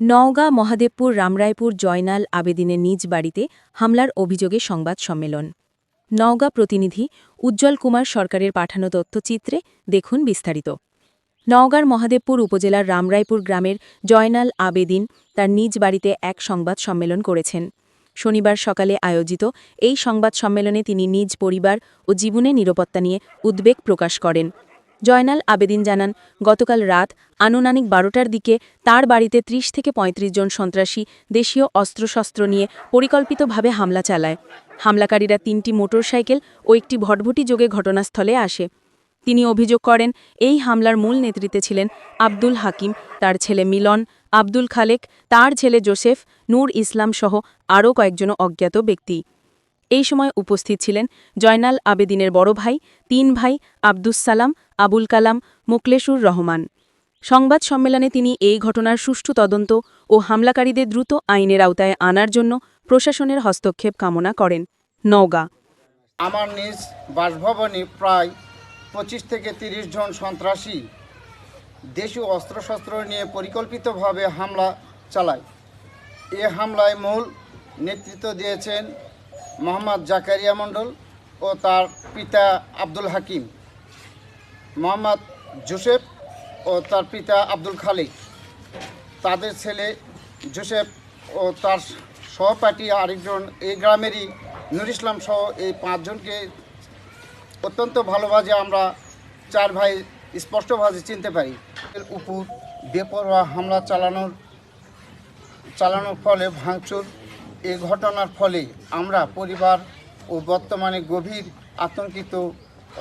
নওগাঁ, মহাদেবপুর, রামরায়পুর, জয়নাল আবেদিনের নিজ বাড়িতে হামলার অভিযোগে সংবাদ সম্মেলন। নওগাঁ প্রতিনিধি উজ্জ্বল কুমার সরকারের পাঠানো তথ্যচিত্রে দেখুন বিস্তারিত। নওগাঁর মহাদেবপুর উপজেলার রামরায়পুর গ্রামের জয়নাল আবেদিন তার নিজ বাড়িতে এক সংবাদ সম্মেলন করেছেন। শনিবার সকালে আয়োজিত এই সংবাদ সম্মেলনে তিনি নিজ পরিবার ও জীবনে নিরাপত্তা নিয়ে উদ্বেগ প্রকাশ করেন। জয়নাল আবেদিন জানান, গতকাল রাত আনুমানিক বারোটার দিকে তার বাড়িতে ৩০ থেকে ৩৫ জন সন্ত্রাসী দেশীয় অস্ত্রশস্ত্র নিয়ে পরিকল্পিতভাবে হামলা চালায়। হামলাকারীরা তিনটি মোটরসাইকেল ও একটি ভটভটি যোগে ঘটনাস্থলে আসে। তিনি অভিযোগ করেন, এই হামলার মূল নেতৃত্বে ছিলেন আব্দুল হাকিম, তার ছেলে মিলন, আব্দুল খালেক, তার ছেলে জোসেফ, নূর ইসলাম সহ আরও কয়েকজন অজ্ঞাত ব্যক্তি। এই সময় উপস্থিত ছিলেন জয়নাল আবেদিনের বড় ভাই, তিন ভাই, আব্দুস সালাম, আবুল কালাম, মোকলেশুর রহমান। সংবাদ সম্মেলনে তিনি এই ঘটনার সুষ্ঠু তদন্ত ও হামলাকারীদের দ্রুত আইনের আওতায় আনার জন্য প্রশাসনের হস্তক্ষেপ কামনা করেন। নওগাঁ। আমার নিজ বাসভবনে প্রায় পঁচিশ থেকে তিরিশ জন সন্ত্রাসী দেশীয় অস্ত্রশস্ত্র নিয়ে পরিকল্পিতভাবে হামলা চালায়। এ হামলায় মূল নেতৃত্ব দিয়েছেন মোহাম্মদ জাকারিয়া মণ্ডল ও তার পিতা আব্দুল হাকিম, মোহাম্মদ জোসেফ ও তার পিতা আব্দুল খালিক তাদের ছেলে জোসেফ ও তার সহপাঠী আরেকজন এই গ্রামেরই নুর ইসলাম সহ এই পাঁচজনকে অত্যন্ত ভালোভাবে আমরা চার ভাই স্পষ্টভাবে চিনতে পারি। এর উপর বেপরোয়া হামলা চালানোর চালানোর ফলে ভাঙচুর এই ঘটনার ফলে আমরা পরিবার ও বর্তমানে গভীর আতঙ্কিত,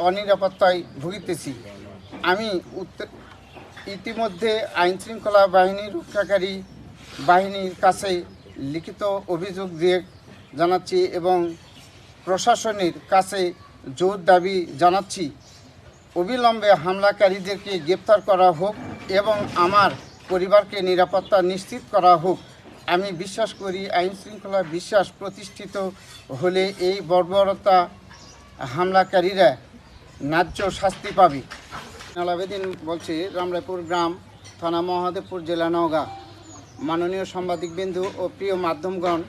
অনিরাপত্তায় ভুগিতেছি। আমি ইতিমধ্যে আইনশৃঙ্খলা বাহিনী রক্ষাকারী বাহিনীর কাছে লিখিত অভিযোগ দিয়ে জানাচ্ছি এবং প্রশাসনের কাছে জোর দাবি জানাচ্ছি। অবিলম্বে হামলাকারীদেরকে গ্রেপ্তার করা হোক এবং আমার পরিবারকে নিরাপত্তা নিশ্চিত করা হোক। আমি বিশ্বাস করি আইন শৃঙ্খলা বিশ্বাস প্রতিষ্ঠিত হলে এই বর্বরতা হামলাকারীরা ন্যায্য শাস্তি পাবে। নালাবেদিন বলছি, রামরায়পুর গ্রাম থানা মহাদেবপুর জেলা নওগাঁ। মাননীয় সাংবাদিকবৃন্দু ও প্রিয় মাধ্যমগণ